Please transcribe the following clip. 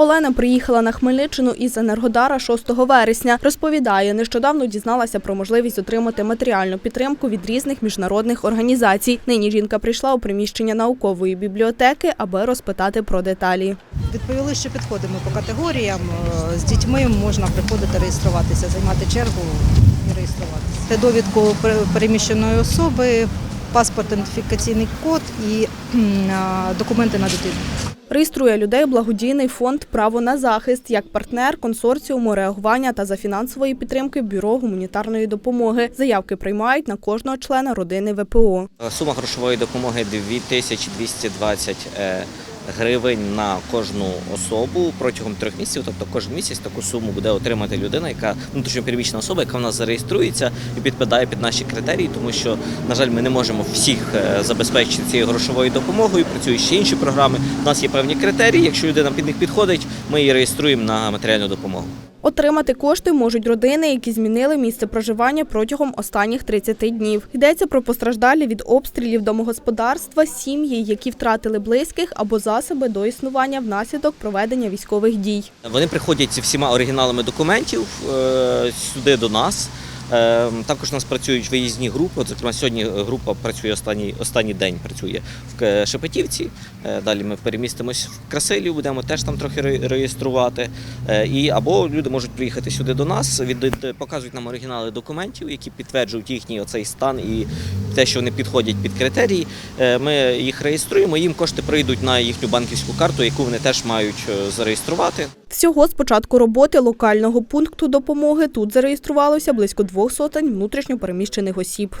Олена приїхала на Хмельниччину із Енергодара 6 вересня. Розповідає, нещодавно дізналася про можливість отримати матеріальну підтримку від різних міжнародних організацій. Нині жінка прийшла у приміщення наукової бібліотеки, аби розпитати про деталі. Відповіли, що підходимо по категоріям. Е, З дітьми можна приходити реєструватися, займати чергу і реєструватися. Довідку пере- переміщеної особи, паспорт, ідентифікаційний код і документи на дитину. Реєструє людей благодійний фонд Право на захист як партнер консорціуму реагування та за фінансової підтримки Бюро гуманітарної допомоги. Заявки приймають на кожного члена родини ВПО. Сума грошової допомоги 2220 е, гривень на кожну особу протягом трьох місяців. Тобто кожен місяць таку суму буде отримати людина, яка внутрішньо переміщена особа, яка в нас зареєструється і підпадає під наші критерії, тому що, на жаль, ми не можемо всіх е, забезпечити цією грошовою допомогою. Працюють ще інші програми. У нас є певні критерії. Якщо людина під них підходить, ми її реєструємо на матеріальну допомогу. Отримати кошти можуть родини, які змінили місце проживання протягом останніх 30 днів. Йдеться про постраждалі від обстрілів домогосподарства, сім'ї, які втратили близьких або засоби до існування внаслідок проведення військових дій. Вони приходять зі всіма оригіналами документів е, сюди до нас. Е, Також у нас працюють виїзні групи. От, зокрема, сьогодні група працює останній, останній день працює в Шепетівці. Е, Далі ми перемістимось в Красилів, будемо теж там трохи реєструвати. Е, І або люди можуть приїхати сюди до нас, від, показують нам оригінали документів, які підтверджують їхній оцей стан і те, що вони підходять під критерії. Е, Ми їх реєструємо. Їм кошти прийдуть на їхню банківську карту, яку вони теж мають е, зареєструвати. Всього з початку роботи локального пункту допомоги тут зареєструвалося близько двох сотень внутрішньопереміщених осіб.